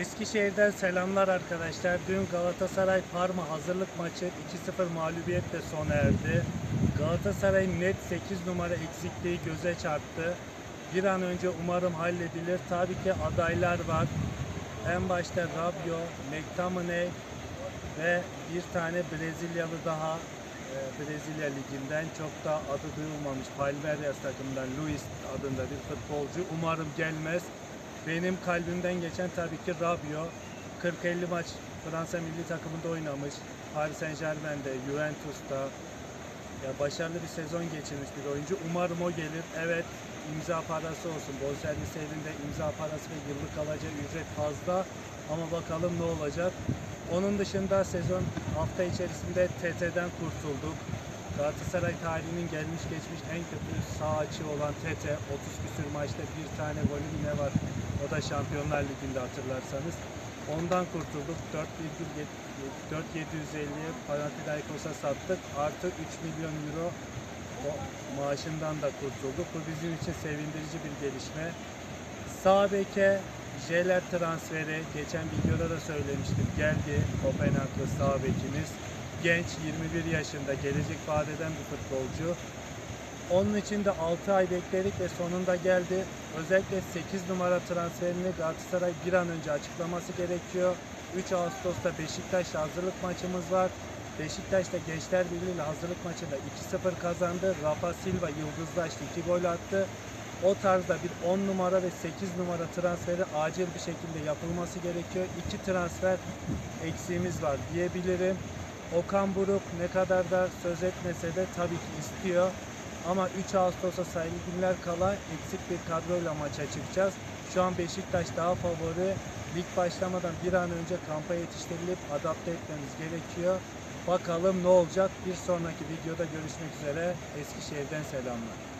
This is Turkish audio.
Eskişehir'den selamlar arkadaşlar. Dün Galatasaray Parma hazırlık maçı 2-0 mağlubiyetle sona erdi. Galatasaray'ın net 8 numara eksikliği göze çarptı. Bir an önce umarım halledilir. Tabii ki adaylar var. En başta Rabio, McTominay ve bir tane Brezilyalı daha e, Brezilya liginden çok da adı duyulmamış Palmeiras takımından Luis adında bir futbolcu. Umarım gelmez. Benim kalbimden geçen tabii ki Rabio. 40-50 maç Fransa milli takımında oynamış. Paris Saint Germain'de, Juventus'ta ya başarılı bir sezon geçirmiş bir oyuncu. Umarım o gelir. Evet imza parası olsun. Bonservis evinde imza parası ve yıllık alacağı ücret fazla. Ama bakalım ne olacak. Onun dışında sezon hafta içerisinde TT'den kurtulduk. Galatasaray tarihinin gelmiş geçmiş en kötü sağ açığı olan TT 30 küsür maçta bir tane golü yine var. O da Şampiyonlar Ligi'nde hatırlarsanız. Ondan kurtulduk. 4.750'ye Panathinaikos'a sattık. Artı 3 milyon euro o maaşından da kurtulduk. Bu bizim için sevindirici bir gelişme. Sağ Jeler transferi geçen videoda da söylemiştim. Geldi Kopenhaglı sağ. Genç 21 yaşında gelecek vaat bir futbolcu. Onun için de 6 ay bekledik ve sonunda geldi. Özellikle 8 numara transferini Galatasaray bir an önce açıklaması gerekiyor. 3 Ağustos'ta Beşiktaş'la hazırlık maçımız var. Beşiktaş'ta Gençler Birliği ile hazırlık maçında 2-0 kazandı. Rafa Silva yıldızlaştı, 2 gol attı. O tarzda bir 10 numara ve 8 numara transferi acil bir şekilde yapılması gerekiyor. İki transfer eksiğimiz var diyebilirim. Okan Buruk ne kadar da söz etmese de tabii ki istiyor. Ama 3 Ağustos'a sayılı günler kala eksik bir kadroyla maça çıkacağız. Şu an Beşiktaş daha favori. Lig başlamadan bir an önce kampa yetiştirilip adapte etmemiz gerekiyor. Bakalım ne olacak. Bir sonraki videoda görüşmek üzere. Eskişehir'den selamlar.